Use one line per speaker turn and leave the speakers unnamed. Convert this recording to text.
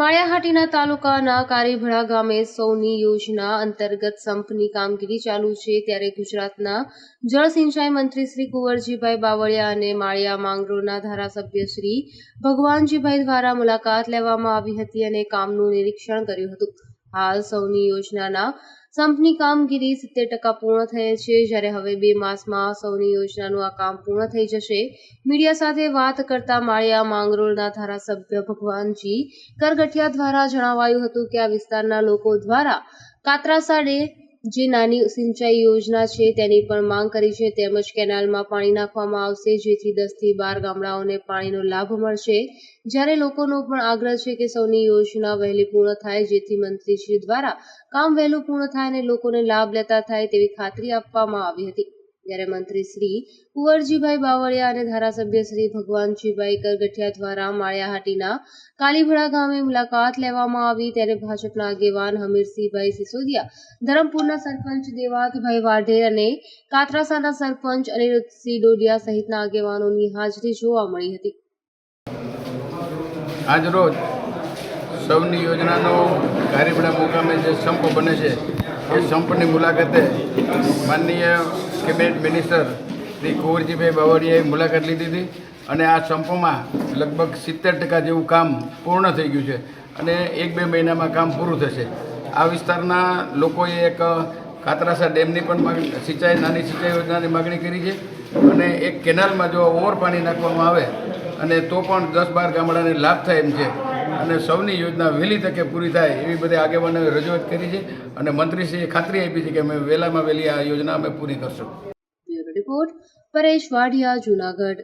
માળિયાહાટીના તાલુકાના કારીભળા ગામે સૌની યોજના અંતર્ગત સંપની કામગીરી ચાલુ છે. ત્યારે ગુજરાતના જળ સિંચાઈ મંત્રી શ્રી કુંવરજીભાઈ બાવળિયા અને માળિયા માંગરોળના ધારાસભ્ય શ્રી ભગવાનજીભાઈ દ્વારા મુલાકાત લેવામાં આવી હતી અને કામનું નિરીક્ષણ કર્યું હતું. હાલ સૌની યોજનાના સંપની કામગીરી સિત્તેર ટકા પૂર્ણ થયેલ છે. જ્યારે હવે બે માસમાં સૌની યોજનાનું આ કામ પૂર્ણ થઈ જશે. મીડિયા સાથે વાત કરતા માળિયા માંગરોળના ધારાસભ્ય ભગવાનજી કરગઠિયા દ્વારા જણાવાયું હતું કે આ વિસ્તારના લોકો દ્વારા કાતરાસાડે જે નાની સિંચાઈ યોજના છે તેની પણ માંગ કરી છે. તેમજ કેનાલમાં પાણી નાખવામાં આવશે, જેથી દસથી બાર ગામડાઓને પાણીનો લાભ મળશે. જ્યારે લોકોનો પણ આગ્રહ છે કે સૌની યોજના વહેલી પૂર્ણ થાય, જેથી મંત્રીશ્રી દ્વારા કામ વહેલું પૂર્ણ થાય અને લોકોને લાભ લેતા થાય તેવી ખાતરી આપવામાં આવી હતી. જ્યારે મંત્રી શ્રી કુંવરજીભાઈ બાવળિયા અને ધારાસભ્ય શ્રી ભગવાનજીભાઈ કરગઠિયા દ્વારા માળિયાહાટીના કાલીભડા ગામે મુલાકાત લેવામાં આવી. ત્યારે ભાજપના આગેવાન હમીરસિંહભાઈ સિસોદિયા, ધરમપુરના સરપંચ દેવાતભાઈ વાઢેર અને કાતરાસાના સરપંચ અનિરુદ્ધસિંહ ડોડિયા સહિતના આગેવાનોની હાજરી જોવા મળી હતી.
આજરોજ સૌની યોજનાનો કારીબડા મુકામે જે સંપ બને છે, એ સંપની મુલાકાતે માનનીય કેબિનેટ મિનિસ્ટર શ્રી કુંવરજીભાઈ બાવળિયાએ મુલાકાત લીધી હતી અને આ સંપમાં લગભગ સિત્તેર ટકા જેવું કામ પૂર્ણ થઈ ગયું છે અને એક બે મહિનામાં કામ પૂરું થશે. આ વિસ્તારના લોકોએ એક કાતરાસા ડેમની પણ સિંચાઈ, નાની સિંચાઈ યોજનાની માગણી કરી છે અને એક કેનાલમાં જો ઓવર પાણી નાખવામાં આવે અને તો પણ દસ બાર ગામડાને લાભ થાય એમ છે. અને સૌની યોજના વહેલી તકે પૂરી થાય એવી બધી આગેવાનોએ રજૂઆત કરી છે અને મંત્રીશ્રીએ ખાતરી આપી છે કે અમે વહેલામાં વહેલી આ યોજના અમે પૂરી કરશું.
રિપોર્ટ પરેશ વાડિયા જુનાગઢ.